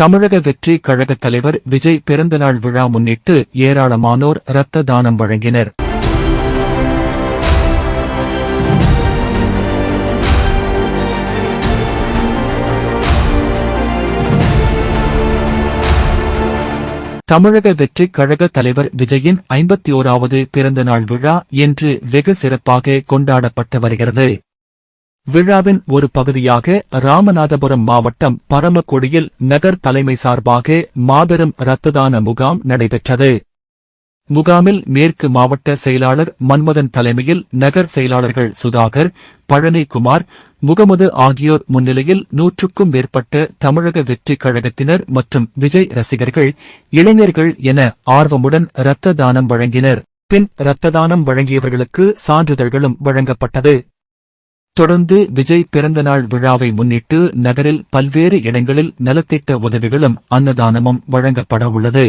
தமிழக வெற்றி கழக தலைவர் விஜய் பிறந்தநாள் விழா முன்னிட்டு ஏராளமானோர் இரத்த தானம் வழங்கினர். தமிழக வெற்றி கழக தலைவர் விஜயின் ஐம்பத்தி ஓராவது பிறந்தநாள் விழா இன்று வெகு சிறப்பாக கொண்டாடப்பட்டு வருகிறது. விழாவின் ஒரு பகுதியாக ராமநாதபுரம் மாவட்டம் பரமக்குடியில் நகர் தலைமை சார்பாக மாபெரும் இரத்ததான முகாம் நடைபெற்றது. முகாமில் மேற்கு மாவட்ட செயலாளர் மன்மதன் தலைமையில் நகர் செயலாளர்கள் சுதாகர் பழனிக்குமார் முகமது ஆகியோர் முன்னிலையில் நூற்றுக்கும் மேற்பட்ட தமிழக வெற்றிக் கழகத்தினர் மற்றும் விஜய் ரசிகர்கள் இளைஞர்கள் என ஆர்வமுடன் இரத்த தானம் வழங்கினர். பின் இரத்த தானம் வழங்கியவர்களுக்கு சான்றிதழ்களும் வழங்கப்பட்டது. தொடர்ந்து விஜய் பிறந்தநாள் விழாவை முன்னிட்டு நகரில் பல்வேறு இடங்களில் நலத்திட்ட உதவிகளும் அன்னதானமும் வழங்கப்பட உள்ளது